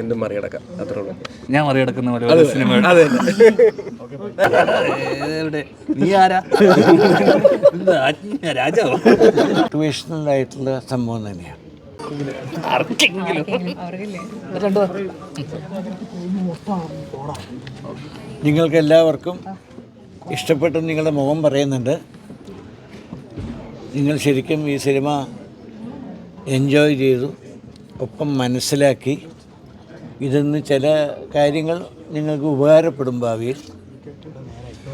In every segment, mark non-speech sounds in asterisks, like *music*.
എന്തും മറികടക്കാം. അത്രേ ഉള്ളൂ. ഞാൻ മറികടക്കുന്ന പോലെ സിനിമ അതെ എവിടെ നീ ആരാ? രാജാവോ? ആയിട്ടുള്ള സംഭവം തന്നെയാണ്. നിങ്ങൾക്ക് എല്ലാവർക്കും ഇഷ്ടപ്പെട്ട നിങ്ങളുടെ മുഖം പറയുന്നുണ്ട്. നിങ്ങൾ ശരിക്കും ഈ സിനിമ എൻജോയ് ചെയ്തു ഒപ്പം മനസ്സിലാക്കി. ഇതിന്ന് ചില കാര്യങ്ങൾ നിങ്ങൾക്ക് ഉപകാരപ്പെടും ഭാവിയിൽ.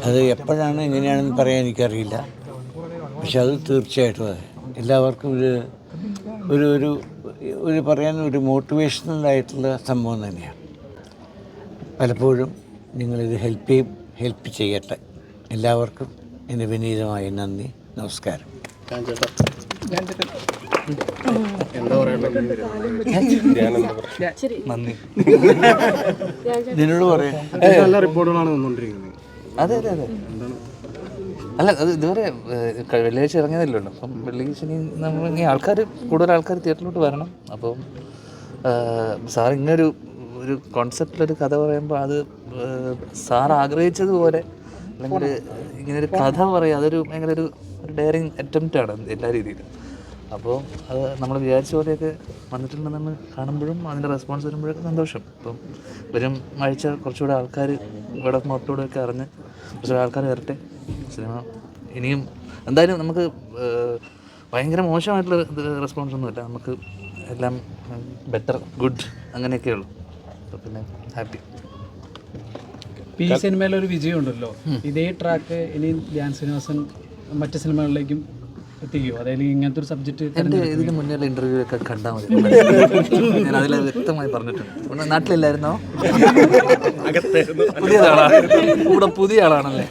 അത് എപ്പോഴാണ് എങ്ങനെയാണെന്ന് പറയാൻ എനിക്കറിയില്ല. പക്ഷെ അത് തീർച്ചയായിട്ടും അതെ. എല്ലാവർക്കും ഒരു ഒരു ഒരു ഒരു പറയാൻ ഒരു മോട്ടിവേഷണൽ ആയിട്ടുള്ള സംഭവം തന്നെയാണ്. പലപ്പോഴും നിങ്ങളിത് ഹെൽപ്പ് ചെയ്യും ഹെൽപ്പ് ചെയ്യട്ടെ. എല്ലാവർക്കും എന്റെ വിനീതമായി നന്ദി. നമസ്കാരം. നന്ദി. പറയാം. നല്ല റിപ്പോർട്ടുകളാണ് വന്നുകൊണ്ടിരിക്കുന്നത് അതെ അതെ അതെ. അല്ല അത് ഇതുവരെ വെള്ളിയാഴ്ച ഇറങ്ങിയതല്ലോ അപ്പം വെള്ളിയാഴ്ച ഇനി നമ്മൾ ഇനി ആൾക്കാർ കൂടുതൽ ആൾക്കാർ തിയേറ്ററിലോട്ട് വരണം. അപ്പം സാർ ഇങ്ങനൊരു ഒരു കോൺസെപ്റ്റിലൊരു കഥ പറയുമ്പോൾ അത് സാർ ആഗ്രഹിച്ചതുപോലെ അല്ലെങ്കിൽ ഇങ്ങനൊരു കഥ പറയുക അതൊരു ഭയങ്കര ഒരു ഡെയറിങ് അറ്റംപ്റ്റ് ആണ് എല്ലാ രീതിയിലും. അപ്പോൾ അത് നമ്മൾ വിചാരിച്ച പോലെയൊക്കെ വന്നിട്ടുണ്ടെന്ന് കാണുമ്പോഴും അതിന്റെ റെസ്പോൺസ് വരുമ്പോഴൊക്കെ സന്തോഷം. ഇപ്പം വരും ആഴ്ച കുറച്ചുകൂടെ ആൾക്കാർ ഇവിടെ മൊത്തൂടെ ഒക്കെ അറിഞ്ഞ് കുറച്ചുകൂടെ ആൾക്കാർ വരട്ടെ. സിനിമ ഇനിയും എന്തായാലും നമുക്ക് ഭയങ്കര മോശമായിട്ടുള്ള റെസ്പോൺസ് ഒന്നുമില്ല. നമുക്ക് എല്ലാം ബെറ്റർ ഗുഡ് അങ്ങനെയൊക്കെ ഉള്ളൂ. അപ്പോൾ പിന്നെ ഹാപ്പി. ഈ സിനിമയിലൊരു വിജയം ഉണ്ടല്ലോ ഇതേ ട്രാക്ക് ഇനി ധ്യാൻ ശ്രീനിവാസൻ മറ്റ് സിനിമകളിലേക്കും എത്തിക്കുമോ അതായത് ഇങ്ങനത്തെ ഒരു സബ്ജക്റ്റ് എന്റെ ഇതിന് മുന്നേയുള്ള ഇന്റർവ്യൂ ഒക്കെ കണ്ടാൽ മതി. *laughs* ഞാൻ അതിൽ വ്യക്തമായി പറഞ്ഞിട്ടുണ്ട്. നാട്ടിലില്ലായിരുന്നോ? പുതിയ ആളാണ് ഇവിടെ പുതിയ ആളാണല്ലേ?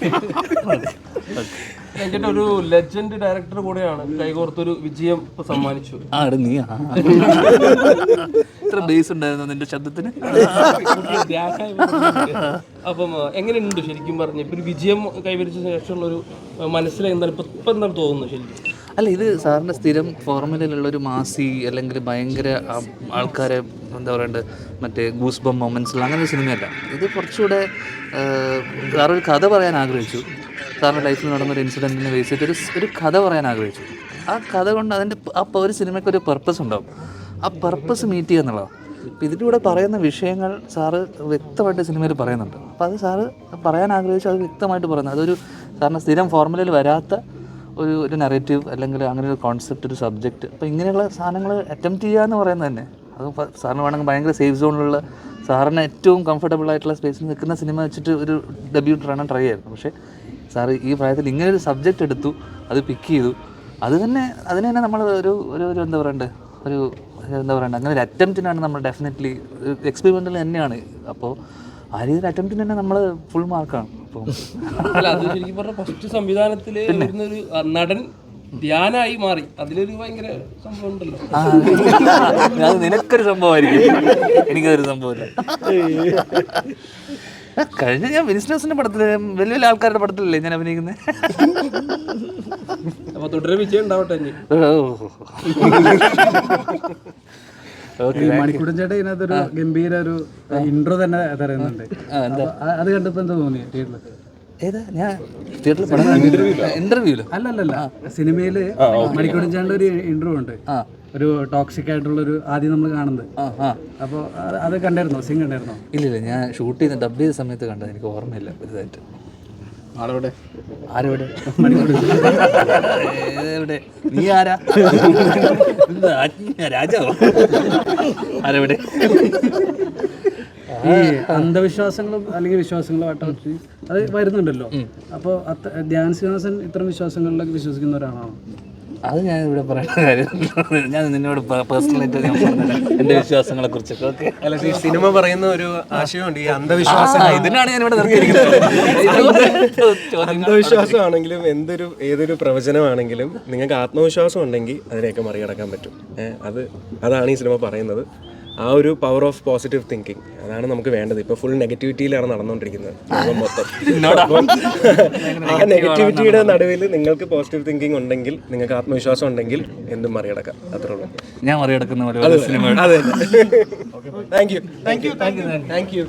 ഒരു ലെജൻഡ് ഡയറക്ടർ കൂടെയാണ്. കൈകോർത്തൊരു വിജയം സമ്മാനിച്ചു. ആ നീ. ഇത്ര ബേസ് ഉണ്ടായിരുന്നു നിന്റെ ശബ്ദത്തിന്? അപ്പം എങ്ങനെയുണ്ട് ശരിക്കും പറഞ്ഞു? ഇപ്പൊ ഒരു വിജയം കൈവരിച്ച ശേഷമുള്ള ഒരു മനസ്സിൽ എന്താണ് ഇപ്പൊ ഇപ്പൊ എന്താണ് തോന്നുന്നത് ശരിക്കും? അല്ല ഇത് സാറിന്റെ സ്ഥിരം ഫോർമുലയിലുള്ള ഒരു മാസി അല്ലെങ്കിൽ ഭയങ്കര ആൾക്കാരെ എന്താ പറയണ്ടത് മറ്റേ ഗൂസ് ബം മൊമെൻസ് അങ്ങനെ ഒരു സിനിമയല്ല. ഇത് കുറച്ചുകൂടെ സാറൊരു കഥ പറയാൻ ആഗ്രഹിച്ചു. സാറിന്റെ ലൈഫിൽ നടന്ന ഒരു ഇൻസിഡന്റിനെ ബേസ് ചെയ്തിട്ട് ഒരു ഒരു കഥ പറയാൻ ആഗ്രഹിച്ചു. ആ കഥ കൊണ്ട് അതിന്റെ ആ ഒരു സിനിമയ്ക്ക് ഒരു പർപ്പസ് ഉണ്ടാവും. ആ പർപ്പസ് മീറ്റ് ചെയ്യുക എന്നുള്ളതാണ്. അപ്പോൾ ഇതിലൂടെ പറയുന്ന വിഷയങ്ങൾ സാറ് വ്യക്തമായിട്ട് സിനിമയിൽ പറയുന്നുണ്ട്. അപ്പോൾ അത് സാറ് പറയാൻ ആഗ്രഹിച്ചു അത് വ്യക്തമായിട്ട് പറയുന്നത് അതൊരു സാറിന് സ്ഥിരം ഫോർമുലയിൽ വരാത്ത ഒരു ഒരു നെറേറ്റീവ് അല്ലെങ്കിൽ അങ്ങനെ ഒരു കോൺസെപ്റ്റ് ഒരു സബ്ജക്റ്റ് അപ്പോൾ ഇങ്ങനെയുള്ള സാധനങ്ങൾ അറ്റംപ്റ്റ് ചെയ്യുക എന്ന് പറയുന്നത് തന്നെ. അത് സാറിന് വേണമെങ്കിൽ ഭയങ്കര സേഫ് സോണിലുള്ള സാറിന് ഏറ്റവും കംഫർട്ടബിൾ ആയിട്ടുള്ള സ്പേസിൽ നിൽക്കുന്ന സിനിമ വെച്ചിട്ട് ഒരു ഡെബ്യൂട്ട് റണ്ണ ട്രൈ ആയിരുന്നു പക്ഷേ സാറ് ഈ പ്രായത്തിൽ ഇങ്ങനെ ഒരു സബ്ജക്റ്റ് എടുത്തു അത് പിക്ക് ചെയ്തു. അത് തന്നെ അതിന് തന്നെ നമ്മൾ ഒരു ഒരു ഒരു എന്താ പറയണ്ടേ? ഒരു എന്താ പറയണ്ടേ? അങ്ങനെ ഒരു അറ്റംപ്റ്റിനാണ് നമ്മൾ ഡെഫിനറ്റ്ലി എക്സ്പെരിമെന്റിൽ തന്നെയാണ്. അപ്പോൾ ആ രീതിയിൽ അറ്റംപ്റ്റിന് തന്നെ നമ്മൾ ഫുൾ മാർക്കാണ് അപ്പോൾ അല്ല അത് ശരിക്കും പറഞ്ഞ ഫസ്റ്റ് സംവിധാനത്തിൽ ഒരു നടൻ ധ്യാനായി മാറി. അതിലൊരു ഭയങ്കര സംഭവം ഉണ്ടല്ലോ. അത് നിനക്കൊരു സംഭവമായിരിക്കും. എനിക്കതൊരു സംഭവമില്ല. കഴിഞ്ഞ ഞാൻ ബിസിനസിന്റെ പടത്തിൽ വലിയ വലിയ ആൾക്കാരുടെ പടത്തിലല്ലേ ഞാൻ അഭിനയിക്കുന്നത് അപ്പൊ തുടരെ വിജയം ഉണ്ടാവട്ടെ ഈ മണിക്കൂടൻ ചേട്ടൻ ഇതിനകത്തൊരു ഗംഭീര ഒരു ഇൻട്രോ തന്നെ തരുന്നുണ്ട്. അത് കണ്ടപ്പോ എന്താ തോന്നി തിയേറ്ററിൽ ഏതാ? ഞാൻ തിയേറ്ററിൽ പടം ഇന്റർവ്യൂലോ അല്ലല്ലല്ല സിനിമയിൽ മണിക്കൂടൻ ചേട്ടന്റെ ഒരു ഇന്റർവ്യൂ ഉണ്ട്. ഒരു ടോക്സിക് ആയിട്ടുള്ള ഒരു ആദ്യം നമ്മൾ കാണുന്നത്. അപ്പോൾ അത് കണ്ടായിരുന്നോ? സിംഗ് കണ്ടായിരുന്നോ? ഇല്ല ഇല്ല ഞാൻ ഷൂട്ട് ചെയ്ത് ഡബ് ചെയ്ത സമയത്ത് കണ്ടത്. എനിക്ക് ഓർമ്മയില്ല വലുതായിട്ട്. ആളെവിടെ ആരെവിടെ? എവിടെ നീ ആരാ? രാജാവോ? ആരെവിടെ? ഈ അന്ധവിശ്വാസങ്ങളും അല്ലെങ്കിൽ വിശ്വാസങ്ങളും ആയിട്ട് അത് വരുന്നുണ്ടല്ലോ. അപ്പോൾ ധ്യാൻ ശ്രീനിവാസൻ ഇത്തരം വിശ്വാസങ്ങളിലൊക്കെ വിശ്വസിക്കുന്ന ഒരാളാണോ? അത് ഞാൻ ഇവിടെ പറയുന്ന കാര്യം ഞാൻ നിന്നോട് പേഴ്സണലായിട്ട് ഞാൻ പറഞ്ഞത് എന്റെ വിശ്വാസങ്ങളെ കുറിച്ചൊക്കെ ഓക്കെ അല്ല ഈ സിനിമ പറയുന്ന ഒരു ആശയമുണ്ട് ഈ അന്ധവിശ്വാസം. ഇതിനാണ് ഞാൻ ഇവിടെ നിർത്തിയിരിക്കുന്നത്. അന്ധവിശ്വാസമാണെങ്കിലും എന്തൊരു ഏതൊരു പ്രവചനമാണെങ്കിലും നിങ്ങൾക്ക് ആത്മവിശ്വാസം ഉണ്ടെങ്കിൽ അതിനെയൊക്കെ മറികടക്കാൻ പറ്റും. അത് അതാണ് ഈ സിനിമ പറയുന്നത്. ആ ഒരു പവർ ഓഫ് പോസിറ്റീവ് തിങ്കിങ് അതാണ് നമുക്ക് വേണ്ടത്. ഇപ്പോൾ ഫുൾ നെഗറ്റിവിറ്റിയിലാണ് നടന്നുകൊണ്ടിരിക്കുന്നത് ലോകം മൊത്തം. ആ നെഗറ്റിവിറ്റിയുടെ നടുവിൽ നിങ്ങൾക്ക് പോസിറ്റീവ് തിങ്കിങ് ഉണ്ടെങ്കിൽ നിങ്ങൾക്ക് ആത്മവിശ്വാസം ഉണ്ടെങ്കിൽ എന്തും മറികടക്കാം. അത്രേ ഉള്ളൂ. ഞാൻ മറികടക്കുന്ന പോലെ സിനിമ. അതെ. Thank you thank you thank you thank you